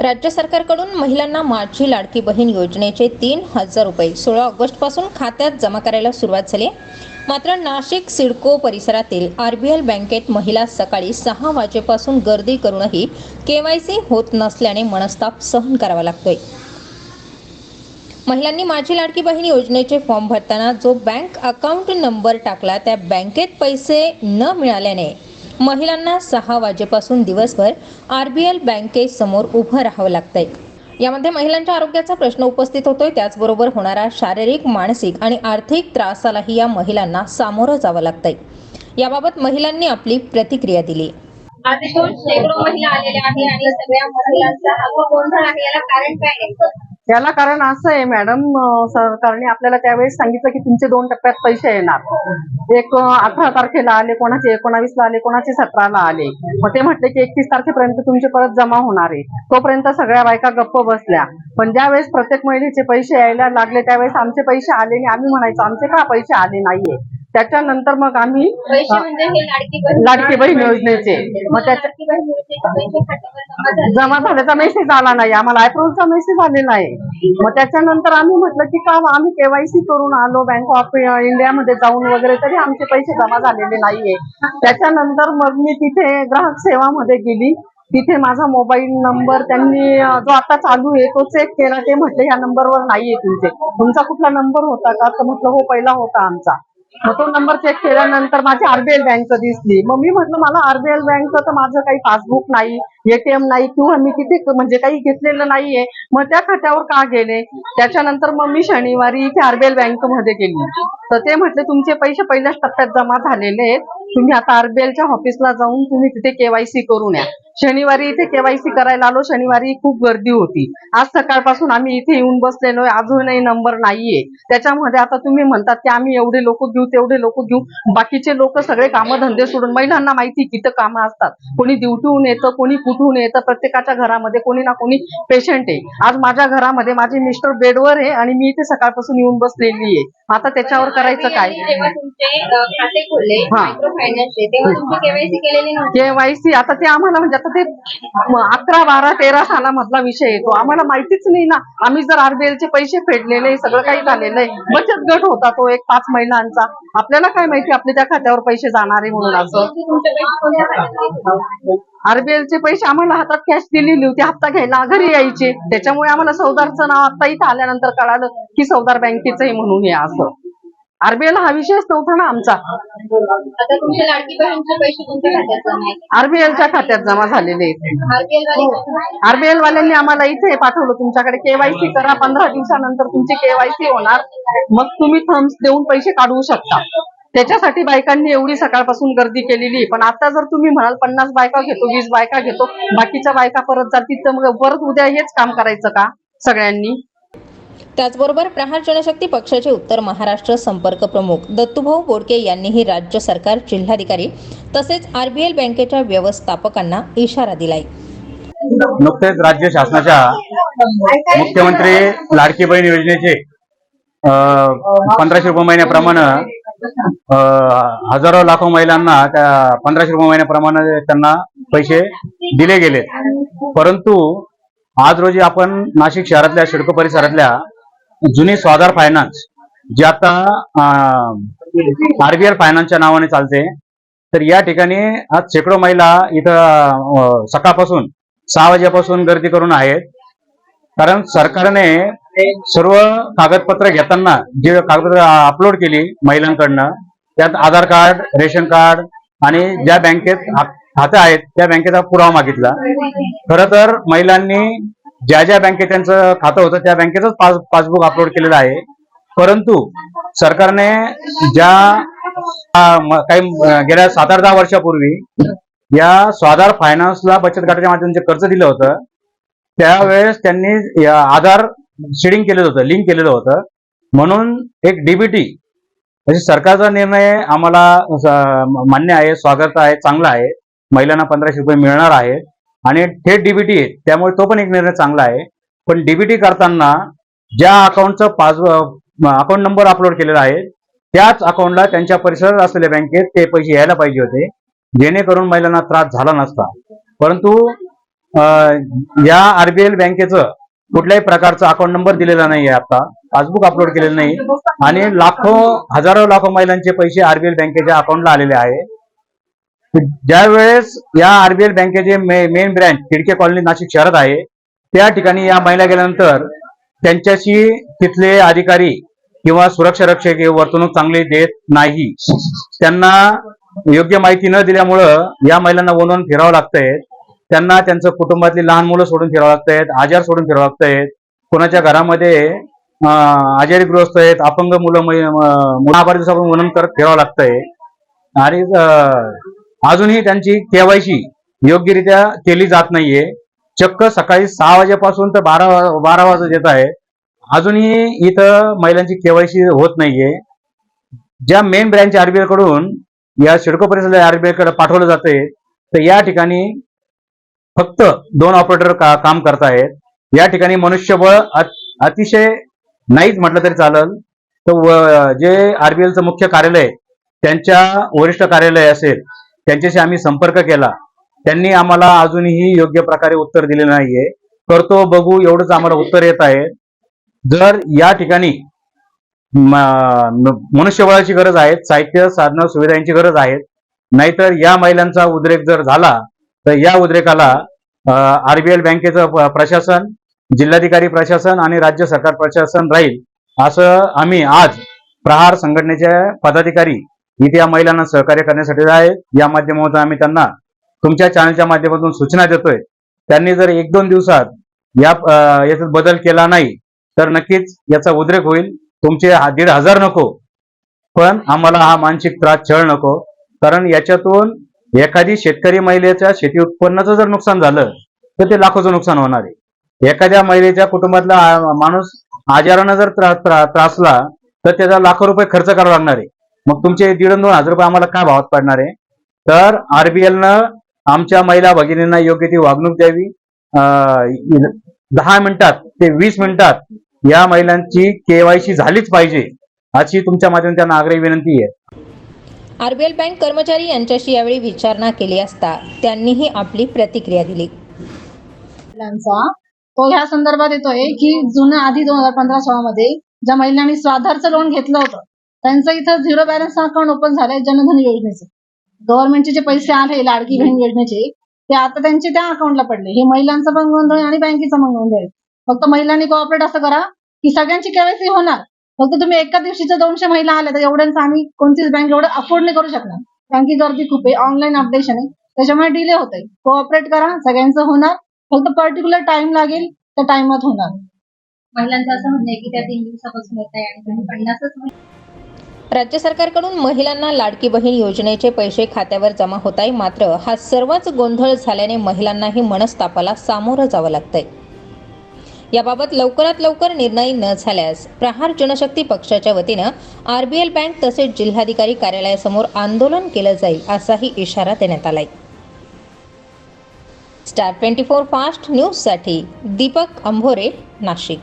राज्य सरकारकडून महिलांना माझी लाडकी बहीण योजनेचे तीन हजार रुपये. सोळा ऑगस्टपासून खात्यात जमा करायला सुरुवात झाली. मात्र नाशिक सिडको परिसरातील आर बी एल बँकेत महिला सकाळी सहा वाजेपासून गर्दी करूनही के वाय सी होत नसल्याने मनस्ताप सहन करावा लागतोय. महिलांनी माझी लाडकी बहीण योजनेचे फॉर्म भरताना जो बँक अकाउंट नंबर टाकला त्या बँकेत पैसे न मिळाल्याने महिलांना सहा वाजेपासून दिवसभर आर बी एल बँकेसमोर उभं राहावं लागतंय. यामध्ये महिलांच्या आरोग्याचा प्रश्न उपस्थित होतोय. त्याचबरोबर होणारा शारीरिक मानसिक आणि आर्थिक त्रासालाही या महिलांना सामोरं जावं लागतंय. याबाबत महिलांनी आपली प्रतिक्रिया दिली. आज शेकडो महिला आलेल्या आहे आणि सगळ्या महिलांचा हा गोंधळ आहे याला कारण काय आहे? याला कारण असं आहे मॅडम सरकारने आपल्याला त्यावेळेस सांगितलं की तुमचे दोन टप्प्यात पैसे येणार. एक अठरा तारखेला आले कोणाचे एकोणावीसला आले कोणाचे सतराला आले. मग ते म्हटले की एकतीस तारखेपर्यंत तुमचे परत जमा होणार आहे. तोपर्यंत सगळ्या बायका गप्प बसल्या. पण ज्यावेळेस प्रत्येक महिलेचे पैसे यायला लागले त्यावेळेस आमचे पैसे आले आणि आम्ही म्हणायचो आमचे का पैसे आले नाहीये. त्याच्यानंतर मग आम्ही म्हणजे हे लाडकी बहीण योजनेचे. मग मग त्याच्या जमा झाले. जमा झाल्याचा मेसेज आला नाही. आम्हाला अप्रुव्हचा मेसेज आलेला आहे. मग त्याच्यानंतर आम्ही म्हटलं की का आम्ही केवायसी करून आलो. बँक ऑफ इंडियामध्ये जाऊन वगैरे तरी आमचे पैसे जमा झालेले नाहीये. त्याच्यानंतर मग मी तिथे ग्राहक सेवामध्ये गेली. तिथे माझा मोबाईल नंबर त्यांनी जो आता चालू आहे तो चेक केला. ते म्हटले ह्या नंबरवर नाहीये तुमचे. तुमचा कुठला नंबर होता का? तर म्हटलं हो पहिला होता आमचा. मग तो नंबर चेक केल्यानंतर माझी आरबीएल बँक दिसली. मग मी म्हटलं मला आरबीएल बँक तर माझं काही पासबुक नाही एटीएम नाही किंवा मी तिथे म्हणजे काही घेतलेलं नाहीये. मग त्या खात्यावर का गेले? त्याच्यानंतर मग मी शनिवारी इथे आरबीएल बँकमध्ये गेली. तर ते म्हटले तुमचे पैसे पहिल्याच टप्प्यात जमा झालेले आहेत. तुम्ही आता आरबीएलच्या ऑफिसला जाऊन तुम्ही तिथे केवायसी करून या. शनिवारी इथे केवायसी करायला आलो शनिवारी खूप गर्दी होती. आज सकाळपासून आम्ही इथे येऊन बसलेलो अजूनही नंबर नाहीये. त्याच्यामध्ये आता तुम्ही म्हणतात की आम्ही एवढे लोक घेऊ तेवढे लोक घेऊ. बाकीचे लोक सगळे कामं धंदे सोडून महिलांना माहिती किती कामं असतात. कोणी ड्युटीहून येतं कोणी कुठून येतं प्रत्येकाच्या घरामध्ये कोणी ना कोणी पेशंट आहे. आज माझ्या घरामध्ये माझे मिस्टर बेडवर आहे आणि मी इथे सकाळपासून येऊन बसलेली आहे. आता त्याच्यावर करायचं काय? खाते खोलले हा. फायनान्सचे तेव्हा तुमची केवायसी केलेली नव्हती. केवायसी आता ते आम्हाला म्हणजे आता ते अकरा बारा तेरा सालामधला विषय येतो आम्हाला माहितीच नाही ना. आम्ही जर RBL चे पैसे फेडलेले सगळं काही झालेलं आहे. बचत गट होता तो एक पाच महिलांचा. आपल्याला काय माहिती आपले त्या खात्यावर पैसे जाणार आहे म्हणून असं. तुमचे पैसे आम्हाला हातात कॅश दिलेली होती. हप्ता घ्यायला घरी यायचे. त्याच्यामुळे आम्हाला सौदारचं नाव आता इथं आल्यानंतर कळालं की सौदार बँकेचं आहे म्हणून हे असं. आरबीएल हा विषयच नव्हता ना आमचा. तुमच्या खात्यात जमा आहेत? आरबीएलच्या खात्यात जमा झालेले आरबीएल? आरबीएल वाल्यांनी आम्हाला इथे पाठवलं तुमच्याकडे केवायसी करा पंधरा दिवसानंतर तुमची केवायसी होणार. मग तुम्ही थम्स देऊन पैसे काढवू शकता. त्याच्यासाठी बायकांनी एवढी सकाळपासून गर्दी केलेली. पण आता जर तुम्ही म्हणाल पन्नास बायका घेतो वीस बायका घेतो बाकीच्या बायका परत जातील तर मग परत उद्या हेच काम करायचं का सगळ्यांनी? त्याचबरोबर प्रहार जनशक्ती पक्षाचे उत्तर महाराष्ट्र संपर्क प्रमुख दत्तूभाऊ बोडके यांनीही राज्य सरकार जिल्हाधिकारी तसेच आरबीएल बँकेच्या व्यवस्थापकांना इशारा दिलाय. नुकतेच राज्य शासनाच्या मुख्यमंत्री लाडकी बहीण योजनेचे पंधराशे रुपये महिन्याप्रमाणे हजारो लाखो महिलांना त्या पंधराशे रुपये महिन्याप्रमाणे त्यांना पैसे दिले गेले परंतु आज रोजी आपण नाशिक शहरातल्या शिडको परिसरातल्या जुनी स्वाधार फायनान्स जे आता आरबीएल फायनान्सच्या नावाने चालते तर या ठिकाणी आज शेकडो महिला इथं सकाळपासून सहा वाजेपासून गर्दी करून आहेत. कारण सरकारने सर्व कागदपत्र घेताना जे कागदपत्र अपलोड केली महिलांकडनं त्यात आधार कार्ड रेशन कार्ड आणि ज्या बँकेत खाते आहेत त्या बँकेचा पुरावा मागितला. खरं तर महिलांनी ज्या ज्या बँकेत त्यांचं खातं होतं त्या बँकेचंच पास पासबुक अपलोड केलेलं आहे. परंतु सरकारने ज्या काही गेल्या सात आठ दहा वर्षापूर्वी या स्वाधार फायनान्सला बचत गटाच्या माध्यमातून जे कर्ज दिलं होतं त्यावेळेस त्यांनी आधार शेडिंग केलेलं होतं लिंक केलेलं होतं. म्हणून एक डीबीटी म्हणजे सरकारचा निर्णय आम्हाला मान्य आहे स्वागत आहे चांगला आहे. महिलांना पंधराशे रुपये मिळणार आहेत आणि थेट डीबीटी आहे. त्यामुळे तो पण एक निर्णय चांगला आहे. पण डीबीटी करताना ज्या अकाउंटचं पास अकाउंट नंबर अपलोड केलेला आहे त्याच अकाउंटला त्यांच्या परिसरात असलेल्या बँकेत ते पैसे यायला पाहिजे होते. जेणेकरून महिलांना त्रास झाला नसता. परंतु या आरबीएल बँकेचं कुठल्याही प्रकारचा अकाउंट नंबर दिलेला नाहीये आता. पासबुक अपलोड केलेलं नाही. आणि लाखो हजारो लाखो महिलांचे पैसे आरबीएल बँकेच्या अकाउंटला आलेले आहे. ज्या वेळेस या आरबीएल बँकेचे main branch Khidke colony Nashik शहरात आहे त्या ठिकाणी या महिला गेल्यानंतर त्यांच्याशी तिथले अधिकारी किंवा सुरक्षा रक्षक वर्तणूक चांगली देत नाही. त्यांना योग्य माहिती न दिल्यामुळं या महिलांना वनवून फिरावं लागतंय. त्यांना त्यांचं कुटुंबातली लहान मुलं सोडून फिरावं लागतायत आजार सोडून फिरावं लागतायत कोणाच्या घरामध्ये आजारी गृहस्थ आहेत अपंग मुलं मुलाबार दिवसापासून वनन करत फिरावं लागतंय. आणि अजूनही त्यांची केवायसी योग्यरित्या केली जात नाहीये. चक्क सकाळी सहा वाजेपासून तर बारा बारा वाजत येत आहे. अजूनही इथं महिलांची केवायसी होत नाहीये. ज्या मेन ब्रँच आरबीआयकडून या सिडको परिसर आरबीआयकडे पाठवलं जाते तर या ठिकाणी फक्त दोन ऑपरेटर का, काम करतायत. या ठिकाणी मनुष्यबळ अतिशय नाहीच म्हटलं तरी चालेल. तर जे आरबीएलचं मुख्य कार्यालय त्यांच्या वरिष्ठ कार्यालय असेल त्यांच्याशी आम्ही संपर्क केला. त्यांनी आम्हाला अजूनही योग्य प्रकारे उत्तर दिले नाहीये. करतो बघू एवढंच आम्हाला उत्तर येत आहे. जर या ठिकाणी मनुष्यबळाची गरज आहे साहित्य साधना सुविधांची गरज आहे नाहीतर या महिलांचा उद्रेक जर झाला तर या उद्रेकाला आरबीएल बँकेचं प्रशासन जिल्हाधिकारी प्रशासन आणि राज्य सरकार प्रशासन राहील. असं आम्ही आज प्रहार संघटनेचे पदाधिकारी इथे या महिलांना सहकार्य करण्यासाठी आहे. या माध्यमातून आम्ही त्यांना तुमच्या चॅनलच्या माध्यमातून सूचना देतोय. त्यांनी जर एक दोन दिवसात या याच्यात बदल केला नाही तर नक्कीच याचा उद्रेक होईल. तुमचे दीड हजार नको. पण आम्हाला हा मानसिक त्रास छळ नको. कारण याच्यातून एखादी शेतकरी महिलेच्या शेती उत्पन्नाचं जर नुकसान झालं तर ते लाखोचं नुकसान होणार आहे. एखाद्या महिलेच्या कुटुंबातला माणूस आजारानं जर त्रासला तर त्याचा लाखो रुपये खर्च करावा लागणार आहे. मग तुमचे दीड दोन हजार रुपये आम्हाला काय भावात पडणार आहे? तर आरबीएलनं आमच्या महिला भगिनींना योग्य ती वागणूक द्यावी. दहा मिनिटात ते वीस मिनिटात या महिलांची केवायसी झालीच पाहिजे अशी तुमच्या माध्यमातून त्यांना आग्रही विनंती आहे. आरबीएल बँक कर्मचारी यांच्याशी यावेळी विचारणा केली असता त्यांनीही आपली प्रतिक्रिया दिली. महिलांचा तो ह्या संदर्भात येतोय की जुनं आधी दोन हजार पंधरा सोळा मध्ये ज्या महिलांनी स्वाधारचं लोन घेतलं होतं त्यांचं इथं झिरो बॅलन्स अकाउंट ओपन झालंय जनधन योजनेचं. गव्हर्नमेंटचे जे पैसे आले लाडकी बहीण योजनेचे ते आता त्यांचे त्या अकाउंटला पडले. हे महिलांचं पण गोंधळ आणि बँकेचा पण गोंधळ फक्त महिलांनी कोऑपरेट असं करा की सगळ्यांची केवायसी होणार. फक्त तुम्ही एका दिवशीच्या दोनशे महिला आल्या तर एवढ्यांचं आम्ही कोणतीच बँक एवढं अफोर्ड नाही करू शकणार. कारण की गर्दी खूप आहे ऑनलाईन अपडेशन आहे. त्याच्यामुळे डिले होत आहे. कोऑपरेट करा सगळ्यांचं होणार. फक्त पर्टिक्युलर टाइम लागेल त्या टाइमात होणार. महिलांचं असं म्हणणं आहे की त्या तीन दिवसापासून येत आहे आणि पन्नासच राज्य सरकारकडून महिलांना लाडकी बहीण योजनेचे पैसे खात्यावर जमा होत आहे मात्र हा सर्वच गोंधळ झाल्याने महिलांनाही मनस्तापाला सामोरं जावं लागतंय. याबाबत लवकरात लवकर निर्णय न झाल्यास प्रहार जनशक्ती पक्षाच्या वतीनं आरबीएल बँक तसेच जिल्हाधिकारी कार्यालयासमोर आंदोलन केलं जाईल असाही इशारा देण्यात आलाय. स्टार ट्वेंटी फोर फास्ट न्यूजसाठी दीपक अंभोरे नाशिक.